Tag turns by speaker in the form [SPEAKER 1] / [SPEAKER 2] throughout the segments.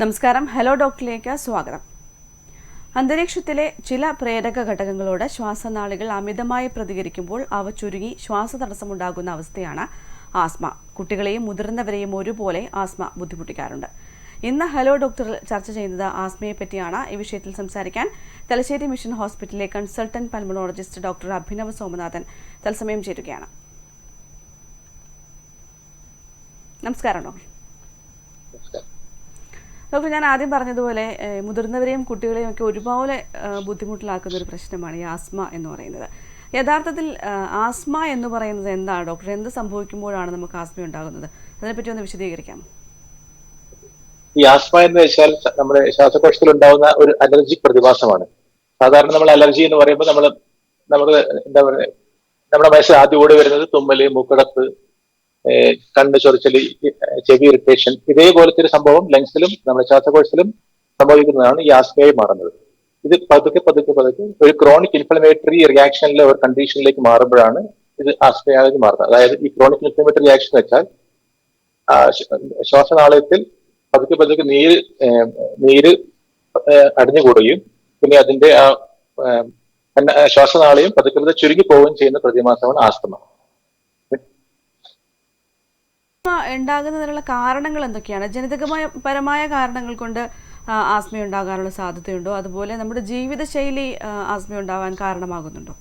[SPEAKER 1] നമസ്കാരം. ഹലോ ഡോക്ടറിലേക്ക് സ്വാഗതം. അന്തരീക്ഷത്തിലെ ചില പ്രേരക ഘടകങ്ങളോട് ശ്വാസനാളികൾ അമിതമായി പ്രതികരിക്കുമ്പോൾ അവ ചുരുങ്ങി ശ്വാസതടസ്സമുണ്ടാകുന്ന അവസ്ഥയാണ് ആസ്മ. കുട്ടികളെയും മുതിർന്നവരെയും ഒരുപോലെ ആസ്മ ബുദ്ധിമുട്ടിക്കാറുണ്ട്. ഇന്ന് ഹലോ ഡോക്ടറിൽ ചർച്ച ചെയ്യുന്നത് ആസ്മയെ പറ്റിയാണ്. ഈ വിഷയത്തിൽ സംസാരിക്കാൻ തലശ്ശേരി മിഷൻ ഹോസ്പിറ്റലിലെ consultant pulmonologist doctor Abhinav Somanathan തത്സമയം ചേരുകയാണ്. നമസ്കാരം ഡോക്ടർ. ഡോക്ടർ ഞാൻ ആദ്യം പറഞ്ഞതുപോലെ മുതിർന്നവരെയും കുട്ടികളെയും ഒക്കെ ഒരുപോലെ ബുദ്ധിമുട്ടിലാക്കുന്ന ഒരു പ്രശ്നമാണ് ഈ ആസ്മ എന്ന് പറയുന്നത്. യഥാർത്ഥത്തിൽ ആസ്മ എന്ന് പറയുന്നത് എന്താണ്? ഡോക്ടർ എന്ത് സംഭവിക്കുമ്പോഴാണ് നമുക്ക് ആസ്മ ഉണ്ടാകുന്നത്? അതിനെപ്പറ്റി ഒന്ന് വിശദീകരിക്കാം.
[SPEAKER 2] ഈ ആസ്മ എന്ന് വെച്ചാൽ നമ്മുടെ ശ്വാസകോശത്തിൽ ഉണ്ടാകുന്ന ഒരു അലർജി പ്രതിഭാസമാണ്. സാധാരണ നമ്മൾ അലർജി എന്ന് പറയുമ്പോൾ നമ്മൾ നമുക്ക് എന്താ പറയുക നമ്മുടെ മനസ്സിൽ ആദ്യം ഓടി വരുന്നത് തുമ്മൽ മൂക്കടപ്പ് കണ്ണ് ചൊറിച്ചൽ ചെവി ഇറിറ്റേഷൻ ഇതേപോലത്തെ ഒരു സംഭവം ലങ്സിലും നമ്മുടെ ശ്വാസകോശത്തിലും സംഭവിക്കുന്നതാണ് ഈ ആസ്മയായി മാറുന്നത്. ഇത് പതുക്കെ പതുക്കെ പതുക്കെ ഒരു ക്രോണിക് ഇൻഫ്ലമേറ്ററി റിയാക്ഷനിലെ ഒരു കണ്ടീഷനിലേക്ക് മാറുമ്പോഴാണ് ഇത് ആസ്മയായി മാറുന്നത്. അതായത് ഈ ക്രോണിക് ഇൻഫ്ലമേറ്ററി റിയാക്ഷൻ വെച്ചാൽ ശ്വാസനാളയത്തിൽ പതുക്കെ പതുക്കെ നീര് നീര് അടിഞ്ഞു അടിഞ്ഞുകൂടുകയും പിന്നെ അതിന്റെ ആ ശ്വാസനാളയും പതുക്കെ പതുക്കെ ചുരുങ്ങി പോവുകയും ചെയ്യുന്ന പ്രതിമാസമാണ് ആസ്തമ.
[SPEAKER 1] ഉണ്ടാകുന്നതിനുള്ള കാരണങ്ങൾ എന്തൊക്കെയാണ്? ജനിതകമായ പരമായ കാരണങ്ങൾ കൊണ്ട് ആസ്മ ഉണ്ടാകാനുള്ള സാധ്യതയുണ്ടോ? അതുപോലെ നമ്മുടെ ജീവിതശൈലി ആസ്മ ഉണ്ടാവാൻ കാരണമാകുന്നുണ്ടോ?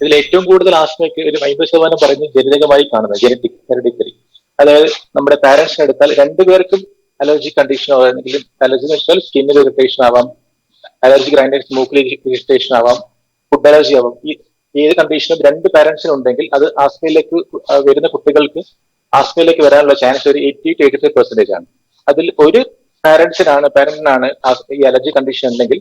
[SPEAKER 2] ഇതിൽ ഏറ്റവും കൂടുതൽ ആസ്മയ്ക്ക് ഒരു അമ്പത് ശതമാനം പറയുന്നത് ജനിതകമായി കാണുന്നത് ജനറ്റിക് ഹെറിഡിറ്ററി അതായത് നമ്മുടെ പാരന്റ്സിനെ എടുത്താൽ രണ്ടുപേർക്കും അലർജി കണ്ടീഷൻ അല്ലെങ്കിൽ അലർജി എന്ന് വെച്ചാൽ സ്കിന്നിൽ ഇറിറ്റേഷൻ ആവാം അലർജി ഗ്രൈൻഡേഴ്സ് മൂക്കിൽ ഇറിറ്റേഷൻ ആവാം ഫുഡ് അലർജി ആവാം. ഈ ഏത് കണ്ടീഷനും രണ്ട് പാരന്റ്സിന് ഉണ്ടെങ്കിൽ അത് ആസ്മയിലേക്ക് വരുന്ന കുട്ടികൾക്ക് ആസ്മയിലേക്ക് വരാനുള്ള ചാൻസ് ഒരു eighty to eighty five percentage ആണ്. അതിൽ ഒരു പാരന്റ്സിനാണ് പാരന്റിനാണ് ഈ അലർജി കണ്ടീഷൻ ഉണ്ടെങ്കിൽ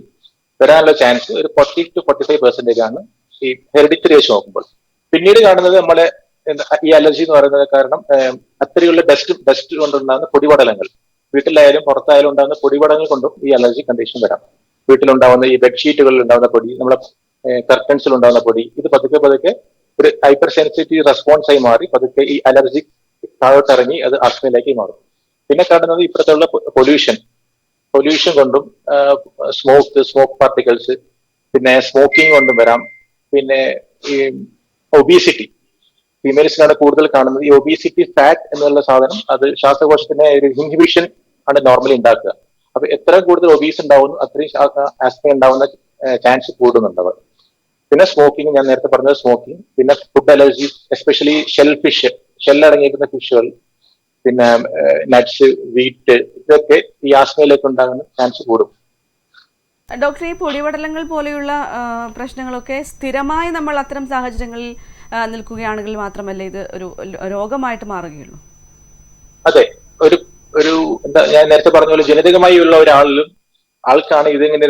[SPEAKER 2] വരാനുള്ള ചാൻസ് ഒരു forty to forty five percentage ആണ് ഈ ഹെറിഡിറ്ററി വെച്ച് നോക്കുമ്പോൾ. പിന്നീട് കാണുന്നത് നമ്മളെ ഈ അലർജി എന്ന് പറയുന്നത് കാരണം അത്രയുള്ള ഡസ്റ്റ് ഡസ്റ്റ് കൊണ്ടുണ്ടാകുന്ന പൊടിപടലങ്ങൾ. വീട്ടിലായാലും പുറത്തായാലും ഉണ്ടാകുന്ന പൊടിപടങ്ങൾ കൊണ്ടും ഈ അലർജി കണ്ടീഷൻ വരാം. വീട്ടിലുണ്ടാവുന്ന ഈ ബെഡ്ഷീറ്റുകളിൽ ഉണ്ടാകുന്ന പൊടി നമ്മളെ കർട്ടൻസിൽ ഉണ്ടാകുന്ന പൊടി. ഇത് പതുക്കെ പതുക്കെ ഒരു ഹൈപ്പർ സെൻസിറ്റീവ് റെസ്പോൺസ് ആയി മാറി. പതുക്കെ ഈ അലർജി താഴോട്ടിറങ്ങി അത് ആസ്മയിലേക്ക് മാറും. പിന്നെ കാണുന്നത് ഇപ്പോഴത്തുള്ള പൊല്യൂഷൻ പൊല്യൂഷൻ കൊണ്ടും സ്മോക്ക് സ്മോക്ക് പാർട്ടിക്കിൾസ് പിന്നെ സ്മോക്കിംഗ് കൊണ്ടും വരാം. പിന്നെ ഈ ഒബീസിറ്റി ഫീമെയിൽസിലാണ് കൂടുതൽ കാണുന്നത്. ഈ ഒബീസിറ്റി ഫാറ്റ് എന്നുള്ള സാധനം അത് ശ്വാസകോശത്തിന്റെ ഒരു ഇൻഹിബിഷൻ ആണ് നോർമലി ഉണ്ടാക്കുക. അപ്പൊ എത്ര കൂടുതൽ ഒബീസ് ഉണ്ടാവുന്നു അത്രയും ആസ്മ ഉണ്ടാവുന്ന ചാൻസ് കൂടുന്നുണ്ട് അവർ. പിന്നെ സ്മോക്കിംഗ് ഞാൻ നേരത്തെ പറഞ്ഞത് സ്മോക്കിംഗ് പിന്നെ food allergy especially shell fish shell അടങ്ങിയിരിക്കുന്ന ഫിഷുകൾ പിന്നെ നട്ട്സ് വീറ്റ് ഇതൊക്കെ ഈ ആസ്മയിലേക്ക് ഉണ്ടാകുന്ന ചാൻസ് കൂടും.
[SPEAKER 1] ഡോക്ടർ ഈ പൊടിപടലങ്ങൾ പോലെയുള്ള പ്രശ്നങ്ങളൊക്കെ സ്ഥിരമായി നമ്മൾ അത്തരം സാഹചര്യങ്ങളിൽ നിൽക്കുകയാണെങ്കിൽ മാത്രമല്ല ഇത് ഒരു രോഗമായിട്ട് മാറുകയുള്ളൂ?
[SPEAKER 2] അതെ. ഒരു ഒരു എന്താ ഞാൻ നേരത്തെ പറഞ്ഞ പോലെ ജനിതകമായി ഉള്ള ഒരാളിലും ആൾക്കാണ് ഇതിങ്ങനെ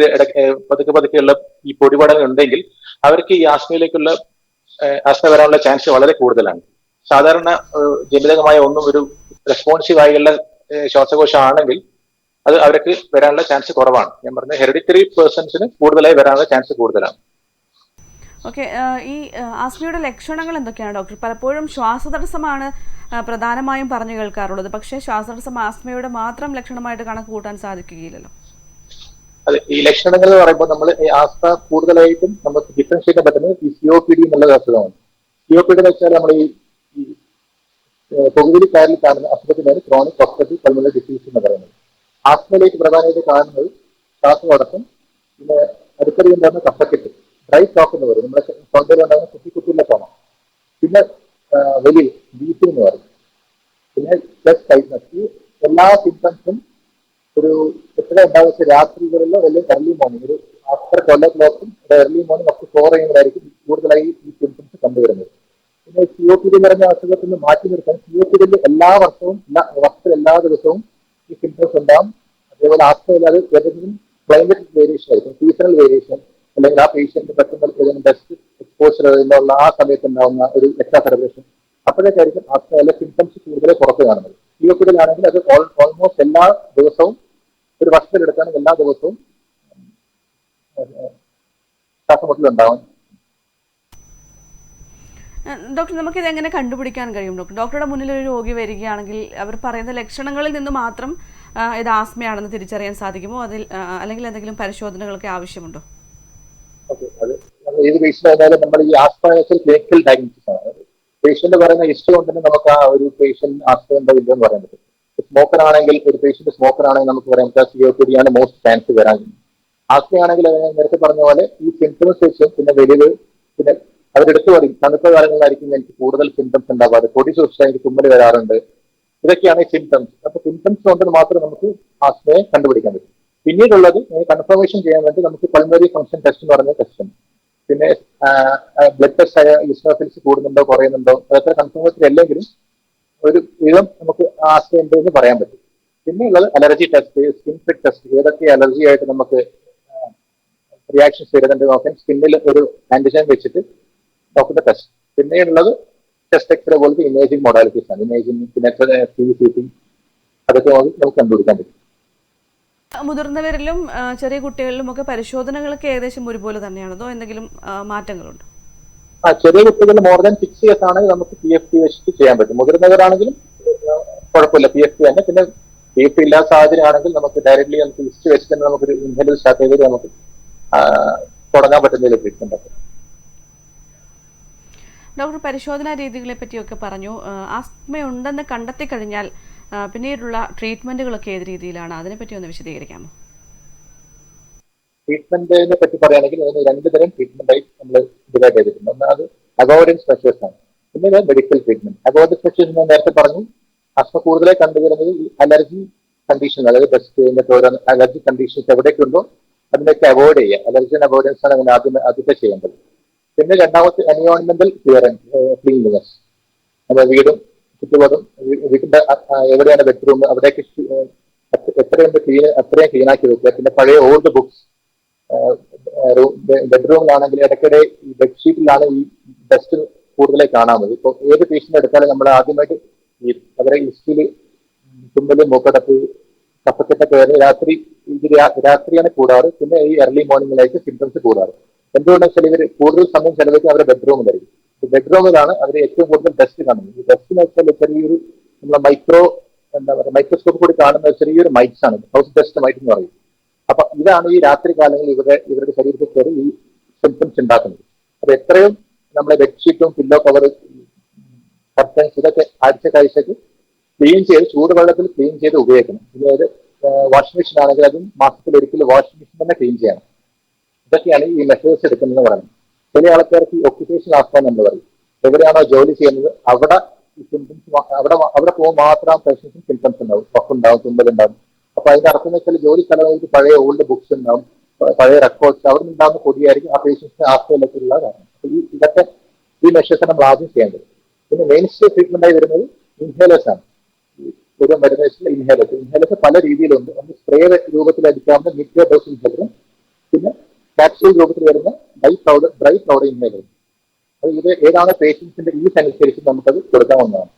[SPEAKER 2] പതുക്കെ പതുക്കെയുള്ള ഈ പൊടിപടൽ ഉണ്ടെങ്കിൽ അവർക്ക് ഈ ആസ്മയിലേക്കുള്ള ആസ്മ വരാനുള്ള ചാൻസ് വളരെ കൂടുതലാണ്. സാധാരണ ജനിതകമായ ഒന്നും ഒരു റെസ്പോൺസീവ് ആയുള്ള ശ്വാസകോശമാണെങ്കിൽ അത് അവർക്ക് വരാനുള്ള ചാൻസ് കുറവാണ്. ഞാൻ പറഞ്ഞ ഹെറിഡിറ്ററി പേഴ്സൺസിന് കൂടുതലായി വരാനുള്ള ചാൻസ് കൂടുതലാണ്.
[SPEAKER 1] ഓക്കെ ഈ ആസ്മയുടെ ലക്ഷണങ്ങൾ എന്തൊക്കെയാണ് ഡോക്ടർ? പലപ്പോഴും ശ്വാസതടസ്സമാണ് പ്രധാനമായും പറഞ്ഞു കേൾക്കാറുള്ളത്. പക്ഷേ ശ്വാസതടസ്സം ആസ്മയുടെ മാത്രം ലക്ഷണമായിട്ട് കണക്ക് കൂട്ടാൻ സാധിക്കുകയില്ലല്ലോ.
[SPEAKER 2] അതെ ഈ ലക്ഷണങ്ങൾ എന്ന് പറയുമ്പോൾ നമ്മൾ ഈ ആസ്മ കൂടുതലായിട്ടും നമുക്ക് ഡിഫറൻഷിയേറ്റ് ചെയ്യാൻ പറ്റുന്നത് ഈ സിഒ പി ഡി എന്നുള്ള അസുഖമാണ്. സിഒ പി ഡി എന്ന് വെച്ചാൽ നമ്മൾ ഈ ഈ, കാരിൽ കാണുന്ന അസുഖത്തിനാണ് ക്രോണിക് ഒബ്സ്ട്രക്റ്റീവ് പൾമണറി ഡിസീസ് എന്ന് പറയുന്നത്. ആസ്മയിലേക്ക് പ്രധാനമായിട്ട് കാണുന്നത് ശ്വാസമടക്കം പിന്നെ അടുത്തടി ഉണ്ടാകുന്ന കഫക്കെട്ട് ഡ്രൈ ടോക്ക് എന്ന് പറയും. നമ്മുടെ തൊണ്ടയിൽ ഉണ്ടാകുന്ന കുത്തി കുത്തിയുള്ള ചോമ. പിന്നെ വലിയ ബീഫ് എന്ന് പറയും. പിന്നെ ചെസ്റ്റ് ടൈറ്റ്നസ് എല്ലാ സിംറ്റംസും ഒരു എത്ര പക്ഷെ രാത്രികളിലോ അല്ലെങ്കിൽ എർലി മോർണിംഗ് ഒരു ആഫ്റ്റർ ട്വൽവ് ക്ലോക്കും എർലി മോർണിംഗ് ഒക്കെ ഫോർ ചെയ്യുമ്പോഴായിരിക്കും കൂടുതലായി ഈ സിംറ്റംസ് കണ്ടുവരുന്നത്. പിന്നെ സി ഒ പി ഡി പറഞ്ഞ അസുഖത്തിൽ നിന്ന് മാറ്റി നിർത്താൻ സി ഒ പി ഡിയിൽ എല്ലാ വർഷവും വർഷത്തിൽ എല്ലാ ദിവസവും ഈ സിംറ്റംസ് ഉണ്ടാകും അതേപോലെ ആസ്മയിൽ അത് ഏതെങ്കിലും ക്ലൈമറ്റ് വേരിയേഷൻ ആയിരിക്കും സീസണൽ വേരിയേഷൻ അല്ലെങ്കിൽ ആ പേഷ്യന്റ് പെട്ടെന്ന് ഏതെങ്കിലും ബെസ്റ്റ് എക്സ്പോഷർ ഉള്ള ആ സമയത്ത് ഉണ്ടാവുന്ന ഒരു എക്സ്ട്രാ സെലിബ്രേഷൻ അപ്പോഴേക്കായിരിക്കും ആസ്മയിലെ സിംറ്റംസ് കൂടുതൽ പുറത്ത് കാണുന്നത്. ഡിയിലാണെങ്കിൽ അത് ഓൾമോസ്റ്റ് എല്ലാ ദിവസവും ഒരു വർഷത്തിലെടുക്കുകയാണെങ്കിൽ എല്ലാ ദിവസവും ശ്വാസമുട്ടലുണ്ടാവും
[SPEAKER 1] ഡോക്ടർ നമുക്ക് ഇത് എങ്ങനെ കണ്ടുപിടിക്കാൻ കഴിയും? ഡോക്ടർ ഡോക്ടറുടെ മുന്നിൽ ഒരു രോഗി വരികയാണെങ്കിൽ അവർ പറയുന്ന ലക്ഷണങ്ങളിൽ നിന്ന് മാത്രം ഇത് ആസ്മയാണെന്ന് തിരിച്ചറിയാൻ സാധിക്കുമോ? അതിൽ അല്ലെങ്കിൽ എന്തെങ്കിലും പരിശോധനകളൊക്കെ ആവശ്യമുണ്ടോ?
[SPEAKER 2] ഏത് നമ്മൾ ഈ ക്ലിനിക്കൽ ഡയഗ്നോസിസ് ആണ്. പേഷ്യന്റ് പറയുന്ന ഹിസ്റ്ററി കൊണ്ട് തന്നെ നമുക്ക് ആ ഒരു പേഷ്യന്റ് ആസ്മയുണ്ടോ ഇല്ലെന്ന് പറയാൻ പറ്റും. സ്മോക്കർ ആണെങ്കിൽ ഒരു പേഷ്യന്റ് സ്മോക്കർ ആണെങ്കിൽ നമുക്ക് പറയാം സി ഒ പി ആണ് മോസ്റ്റ് ചാൻസ് വരാൻ. ആസ്മയാണെങ്കിൽ ഞാൻ നേരത്തെ പറഞ്ഞ പോലെ ഈ സിംറ്റംസ് വെച്ചും പിന്നെ വെളിവ് പിന്നെ അവരെടുത്ത് പറയും തണുത്ത കാലങ്ങളിലായിരിക്കും എനിക്ക് കൂടുതൽ സിംറ്റംസ് ഉണ്ടാവാറ്. പൊടി സൂക്ഷിച്ചാൽ എനിക്ക് തുമ്മൽ വരാറുണ്ട്. ഇതൊക്കെയാണ് ഈ സിംറ്റംസ് അപ്പൊ സിംറ്റംസ് കൊണ്ട് മാത്രം നമുക്ക് ആസ്മയെ കണ്ടുപിടിക്കാൻ പറ്റും. പിന്നീടുള്ളത് കൺഫർമേഷൻ ചെയ്യാൻ വേണ്ടി നമുക്ക് പൾമറി ഫംഗ്ഷൻ ടെസ്റ്റ് എന്ന് പറഞ്ഞ ടെസ്റ്റ് പിന്നെ ബ്ലഡ് ടെസ്റ്റ് ആയ ഇസ്നോഫിൽസ് കൂടുന്നുണ്ടോ കുറയുന്നുണ്ടോ അതൊക്കെ കൺഫർമേഷൻ അല്ലെങ്കിലും ഒരു വിധം നമുക്ക് ആസ്മ എന്ന് പറയാൻ പറ്റും. പിന്നെ ഉള്ളത് allergy test skin fit test ഏതൊക്കെ അലർജി ആയിട്ട് നമുക്ക് റിയാക്ഷൻസ് വരുന്നുണ്ട് നോക്കാൻ സ്കിന്നിൽ ഒരു ആന്റിജൻ വെച്ചിട്ട് നോക്കുന്ന ടെസ്റ്റ് പിന്നെയുള്ളത് ടെസ്റ്റ് എക്സ്റേ പോലത്തെ ഇമേജിംഗ് മോഡാലിറ്റീസ് ആണ്. ഇമേജിംഗ് പിന്നെ സീറ്റിംഗ് അതൊക്കെ നമുക്ക് കണ്ടുപിടിക്കാൻ പറ്റും.
[SPEAKER 1] മുതിർന്നവരിലും ചെറിയ കുട്ടികളിലും ഒക്കെ പരിശോധനകളൊക്കെ ഏകദേശം ഒരുപോലെ തന്നെയാണോ? അതോ എന്തെങ്കിലും മാറ്റങ്ങളുണ്ടോ?
[SPEAKER 2] ആ ചെറിയ കുട്ടികൾ മോർ ദാൻ സിക്സ് ഇയേഴ്സ് ആണെങ്കിൽ നമുക്ക് പി എഫ് ടി വെച്ചിട്ട് ചെയ്യാൻ പറ്റും. മുതിർന്നവരാണെങ്കിലും കുഴപ്പമില്ല പി എഫ് ടി തന്നെ. പിന്നെ പി എഫ് ടി ഇല്ലാത്ത സാഹചര്യം ആണെങ്കിൽ നമുക്ക് ഡയറക്ട്ലി നമുക്ക് ലിസ്റ്റ് വെച്ച് തന്നെ നമുക്ക് ഇൻഹേലർ സ്റ്റാർട്ട് ചെയ്തിട്ട് നമുക്ക് തുടങ്ങാൻ പറ്റുന്ന ട്രീറ്റ്മെന്റ് ഒക്കെ.
[SPEAKER 1] ഡോക്ടർ പരിശോധനാ രീതികളെ പറ്റിയൊക്കെ പറഞ്ഞു. ആസ്മ ഉണ്ടെന്ന് കണ്ടെത്തി കഴിഞ്ഞാൽ പിന്നീടുള്ള ട്രീറ്റ്മെന്റുകളൊക്കെ ഏത് രീതിയിലാണ്? അതിനെപ്പറ്റി ഒന്ന് വിശദീകരിക്കാമോ?
[SPEAKER 2] ട്രീറ്റ്മെന്റിനെ പറ്റി പറയുകയാണെങ്കിൽ അതിന് രണ്ട് തരം ട്രീറ്റ്മെന്റ് ആയി നമ്മൾ ഡിവൈഡ് ചെയ്തിട്ടുണ്ട്. ഒന്നാമത് അവോയ്ഡൻസ് മെഷേഴ്സ് ആണ്. പിന്നെ മെഡിക്കൽ ട്രീറ്റ്മെന്റ് അവോയ്ഡൻസ് മെഷേഴ്സ് ഞാൻ നേരത്തെ പറഞ്ഞു. അസ്മ കൂടുതലായി കണ്ടുവരുന്നത് ഈ അലർജി കണ്ടീഷൻ അതായത് ബ്രസ്റ്റ് ഓരോ അലർജി കണ്ടീഷൻസ് എവിടെയൊക്കെ ഉണ്ടോ അതിനൊക്കെ അവോയ്ഡ് ചെയ്യുക. അലർജൻ അവോയ്ഡൻസ് ആണ് അതിന് ആദ്യം ആദ്യത്തെ ചെയ്യേണ്ടത്. പിന്നെ രണ്ടാമത്തെ എൻവയോൺമെന്റൽ ക്ലിയറൻസ് ക്ലീൻലിനെസ് നമ്മുടെ വീടും ചുറ്റുപാടും വീടിന്റെ എവിടെയാണ് ബെഡ്റൂം അവിടേക്ക് എത്രയും ക്ലീൻ അത്രയും ക്ലീൻ ആക്കി വെക്കുക. പിന്നെ പഴയ ഓൾഡ് ബുക്സ് ബെഡ്റൂമിലാണെങ്കിൽ ഇടയ്ക്കിടെ ബെഡ്ഷീറ്റിലാണ് ഈ ഡസ്റ്റ് കൂടുതലായി കാണാൻ മതി ഇപ്പൊ ഏത് പേഷ്യന്റ് എടുത്താലും നമ്മൾ ആദ്യമായിട്ട് ഈ അവരെ ഹിസ്റ്ററിയിൽ തുമ്പൽ മൂക്കടപ്പ് കഫക്കെട്ടൊക്കെ വരുന്ന രാത്രി ഇത് രാത്രിയാണ് കൂടാറ്. പിന്നെ ഈ എർലി മോർണിംഗിലേക്ക് സിംറ്റംസ് കൂടാറ്. എന്തുകൊണ്ടാണ് വെച്ചാൽ ഇവർ കൂടുതൽ സമയം ചെലവഴിക്കും അവരുടെ ബെഡ്റൂമിലായിരിക്കും ബെഡ്റൂമിലാണ് അവർ ഏറ്റവും കൂടുതൽ ഡസ്റ്റ് കാണുന്നത്. ഈ ഡസ്റ്റ് എന്ന് വെച്ചാൽ ചെറിയൊരു നമ്മളെ മൈക്രോ എന്താ പറയുക മൈക്രോസ്കോപ്പ് കൂടി കാണുന്ന ചെറിയൊരു മൈറ്റ്സ് ആണ്. ഹൗസ് ഡസ്റ്റ് മൈറ്റ് എന്ന് പറയും. അപ്പൊ ഇതാണ് ഈ രാത്രി കാലങ്ങളിൽ ഇവരുടെ ഇവരുടെ ശരീരത്തിൽ കയറി ഈ സിംറ്റംസ് ഉണ്ടാക്കുന്നത്. അപ്പൊ എത്രയും നമ്മളെ ബെഡ്ഷീറ്റും പില്ലോ കവർ കർട്ടൻസ് ഇതൊക്കെ ആഴ്ച കാഴ്ചക്ക് ക്ലീൻ ചെയ്ത് ചൂടുവെള്ളത്തിൽ ക്ലീൻ ചെയ്ത് ഉപയോഗിക്കണം. അതായത് വാഷിംഗ് മെഷീൻ ആണെങ്കിൽ അതും മാസത്തിൽ ഒരിക്കൽ വാഷിംഗ് മെഷീൻ തന്നെ ക്ലീൻ ചെയ്യണം. ഇതൊക്കെയാണ് ഈ മെഷേഴ്സ് എടുക്കുന്നതെന്ന് പറയുന്നത്. ചില ആൾക്കാർക്ക് ഒക്യുപേഷൻ ആസ്ഥാനം എന്ന് പറയും. എവിടെയാണോ ജോലി ചെയ്യുന്നത് അവിടെ സിംറ്റംസ് അവിടെ അവിടെ പോകുമ്പോൾ മാത്രം പേഷ്യൻസിന് സിംറ്റംസ് ഉണ്ടാവും. പക്കുണ്ടാവും ഉണ്ടാവും അപ്പൊ അതിന്റെ അർത്ഥം എന്ന് വെച്ചാൽ ജോലി സ്ഥലങ്ങൾക്ക് പഴയ ഓൾഡ് ബുക്സ് ഉണ്ടാവും. പഴയ റെക്കോർഡ്സ് അവിടെ നിന്നുണ്ടാകുന്ന പൊടിയായിരിക്കും ആ പേഷ്യൻസിന് ആസ്ഥയിലേക്കുള്ള കാരണം ഈ ഇതൊക്കെ ഈ മെഷേഴ്സ് നമ്മൾ ആദ്യം ചെയ്യേണ്ടത്. പിന്നെ മെയിൻ സ്റ്റേ ട്രീറ്റ്മെന്റ് ആയി വരുന്നത് ഇൻഹേലേഴ്സ് ആണ്. ഒരു മരുന്ന് ഇൻഹേലേഴ്സ് ഇൻഹേലേഴ്സ് പല രീതിയിലുണ്ട്. ഒന്ന് സ്പ്രേ രൂപത്തിൽ അടിക്കാവുന്ന മിക്ക ഡോസ് ഇൻഹേലറും പിന്നെ കാപ്സ്യൂൾ രൂപത്തിൽ വരുന്ന ഡൈ പൗഡർ ഡ്രൈ പൗഡർ ഇൻഹേലറും അത് ഇത് ഏതാണ് പേഷ്യൻസിന്റെ ഈസ് അനുസരിച്ച് നമുക്കത് കൊടുക്കാവുന്നതാണ്.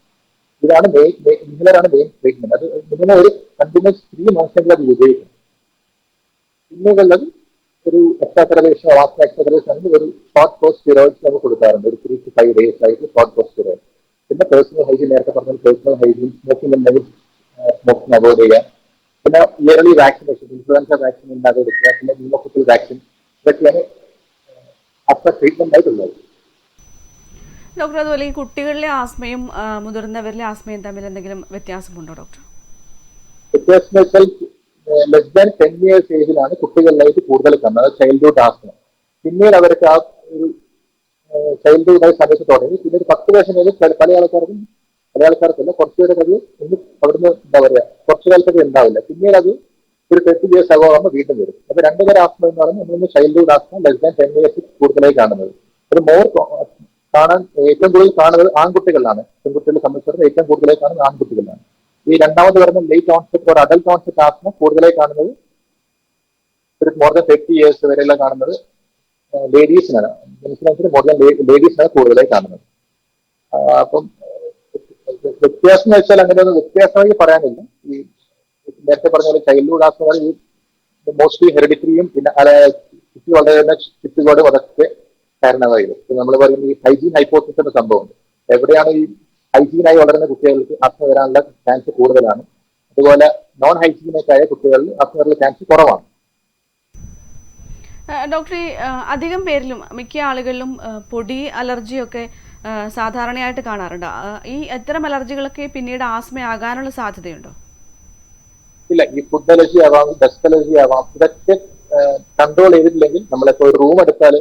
[SPEAKER 2] ഇതാണ് മെയിൻ ഇൻഹേലറാണ് മെയിൻ ട്രീറ്റ്മെന്റ് അത് ഇങ്ങനെ ഒരു കണ്ടിന്യൂസ് ത്രീ മന്ത്സെങ്കിലും അത് ഉപയോഗിക്കും പിന്നെയുള്ളത് ഒരു എക്സ്ട്രാ തെറവേഷൻ വാസ്ത എക്സ്ട്രാ തെറവേഷൻ ആണെങ്കിൽ ഒരു ഷോർട്ട് കോഴ്സ് സ്റ്റിറോയിഡ്സ് നമുക്ക് കൊടുക്കാറുണ്ട്. ഒരു ത്രീ ടു ഫൈവ് ഡേയ്സ് ആയിട്ട് ഷോർട്ട് കോഴ്സ് സ്റ്റിറോയിഡ് പിന്നെ പേഴ്സണൽ ഹൈജീൻ നേരത്തെ പറഞ്ഞ പേഴ്സണൽ ഹൈജീൻ സ്മോക്കിംഗ് ഉണ്ടെങ്കിൽ സ്മോക്കിംഗ് അവോയ്ഡ് ചെയ്യുക. പിന്നെ ഇയർലി വാക്സിനേഷൻ ഇൻഫ്ലുവൻസ വാക്സിൻ ഉണ്ടാകാതെ എടുക്കുക പിന്നെ ന്യൂമോക്കോക്കൽ വാക്സിൻ ഇതൊക്കെയാണ് അത്ര ട്രീറ്റ്മെന്റ് ആയിട്ടുള്ളത്.
[SPEAKER 1] ഡോക്ടർ അതുപോലെ ഈ കുട്ടികളിലെ ആസ്മയും മുതിർന്നവരിലെ ആസ്മയും തമ്മിൽ എന്തെങ്കിലും വ്യത്യാസമുണ്ടോ ഡോക്ടർ?
[SPEAKER 2] വ്യത്യാസം വെച്ചാൽ ലെസ് ടെൻ ഇയേഴ്സ് ഏജിലാണ് കുട്ടികളിലായിട്ട് കൂടുതൽ കാണുന്നത്. Childhood asthma. പിന്നീട് അവർക്ക് ആ ഒരു ചൈൽഡ്ഹുഡ് ആയി സമയത്ത് തുടങ്ങി. പിന്നെ ഒരു പത്ത് വർഷം കഴിഞ്ഞ് പല ആൾക്കാർക്കും പല ആൾക്കാർക്കല്ല കുറച്ച് കഴിവ് ഒന്ന് അവിടുന്ന് എന്താ പറയാ കുറച്ച് കാലത്തൊക്കെ ഉണ്ടാവില്ല. പിന്നീട് അത് ഒരു തെറ്റ് ഇയേഴ്സ് ആകുമ്പോൾ വീണ്ടും വരും. അപ്പൊ രണ്ടുപേരെ ആസ്മ എന്ന് പറയുമ്പോൾ നമ്മളിന്ന് childhood asthma less than ten years കൂടുതലായി കാണുന്നത്. അത് മോർ കാണാൻ ഏറ്റവും കൂടുതൽ കാണുന്നത് ആൺകുട്ടികളിലാണ്. പെൺകുട്ടികളെ സംബന്ധിച്ചിടത്തോളം ഏറ്റവും കൂടുതലായി കാണുന്നത് ആൺകുട്ടികളിലാണ്. ഈ രണ്ടാമത് വരുന്ന ലേറ്റ് ഓൺസെറ്റ് ഒരു അഡൽട്ട് ഓൺസെറ്റ് ആസ്മ കൂടുതലായി കാണുന്നത് ഒരു മോർ ദാൻ തേർട്ടി ഇയേഴ്സ് വരെയുള്ള കാണുന്നത് ലേഡീസിനാണ് മോർ ദാൻ ലേഡീസിനാണ് കൂടുതലായി കാണുന്നത്. അപ്പം വ്യത്യാസം എന്ന് വെച്ചാൽ അങ്ങനെ ഒന്നും വ്യത്യാസമായി പറയാനില്ല. ഈ നേരത്തെ പറഞ്ഞ പോലെ ചൈൽഡ്ഹുഡ് ആസ്മ മോസ്റ്റ്ലി ഹെറിഡിറ്ററിയും പിന്നെ ചുറ്റി വളരുന്ന ചുറ്റുപാടും അതൊക്കെ കാരണമായത്. നമ്മൾ പറയുന്ന ഈ ഹൈജീൻ ഹൈപ്പോസിസ് എന്ന സംഭവമുണ്ട് എവിടെയാണ് ഈ ഹൈജീനായി വളരുന്ന കുട്ടികൾക്ക് അസ്മ വരാനുള്ള ചാൻസ് കൂടുതലാണ്? അതുപോലെ നോൺ ഹൈജീനൊക്കെ കുട്ടികളിൽ വരാനുള്ള ചാൻസ് കുറവാണ്.
[SPEAKER 1] ഡോക്ടർ അധികം പേരിലും മിക്ക ആളുകളിലും പൊടി അലർജിയൊക്കെ സാധാരണയായിട്ട് കാണാറുണ്ട്. ഈ ഇത്തരം അലർജികളൊക്കെ പിന്നീട് ആസ്മയാകാനുള്ള സാധ്യതയുണ്ടോ?
[SPEAKER 2] ഇല്ല ഈ ഫുഡ് അലർജി ആവാം ഡസ്റ്റ് അലർജി ആവാം ഇതൊക്കെ കൺട്രോൾ ചെയ്തിട്ടില്ലെങ്കിൽ നമ്മളിപ്പോ ഒരു റൂം എടുത്താൽ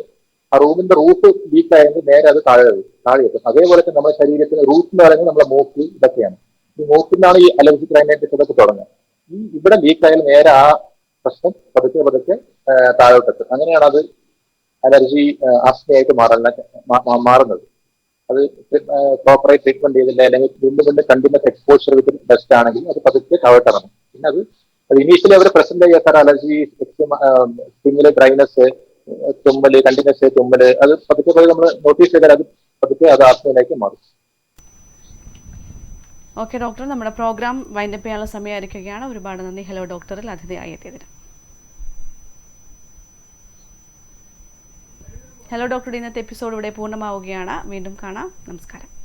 [SPEAKER 2] ആ റൂമിന്റെ റൂഫ് വീക്ക് ആയെങ്കിൽ നേരെ അത് താഴെ താഴെ എത്തും. അതേപോലെ തന്നെ നമ്മുടെ ശരീരത്തിന് റൂട്ട് എന്ന് പറയുന്നത് നമ്മുടെ മൂക്ക് ഇതൊക്കെയാണ്. ഈ മൂക്കിൽ നിന്നാണ് ഈ അലർജി റൈനൈറ്റിസ് ഇതൊക്കെ തുടങ്ങുക. ഈ ഇവിടെ വീക്ക് ആയാൽ നേരെ ആ പ്രശ്നം പതുക്കെ പതുക്കെ താഴോട്ടെത്തും അങ്ങനെയാണ് അത് അലർജി ആസ്മയായിട്ട് മാറുന്ന മാറുന്നത്. അത് പ്രോപ്പറായി ട്രീറ്റ്മെന്റ് ചെയ്തില്ല അല്ലെങ്കിൽ വീണ്ടും വീണ്ടും കണ്ടിന്യൂസ് എക്സ്പോഷർ വിത്ത് ബെസ്റ്റ് ആണെങ്കിൽ അത് പതുക്കെ താഴോട്ടിറങ്ങും പിന്നെ അത് അത് ഇനീഷ്യലി അവർ പ്രസന്റ് ചെയ്യാത്ത അലർജി സ്കിന്നിലെ ഡ്രൈനസ് തുമ്മൽ കണ്ടിന്യൂസ് തുമ്മൽ അത് പതുക്കെ പതുക്കെ നമ്മൾ നോട്ടീസ് ചെയ്താൽ അത് പതുക്കെ അത് ആസ്മയിലേക്ക് മാറും.
[SPEAKER 1] ഓക്കെ ഡോക്ടർ നമ്മുടെ പ്രോഗ്രാം വൈൻഡപ്പ് ചെയ്യാനുള്ള സമയമായിരിക്കുകയാണ്. ഒരുപാട് നന്ദി. ഹലോ ഡോക്ടറിൽ അതിഥിയായി എത്തിയതിന്. ഹലോ ഡോക്ടർ ഇന്നത്തെ എപ്പിസോഡ് ഇവിടെ പൂർണമാവുകയാണ്. വീണ്ടും കാണാം. നമസ്കാരം.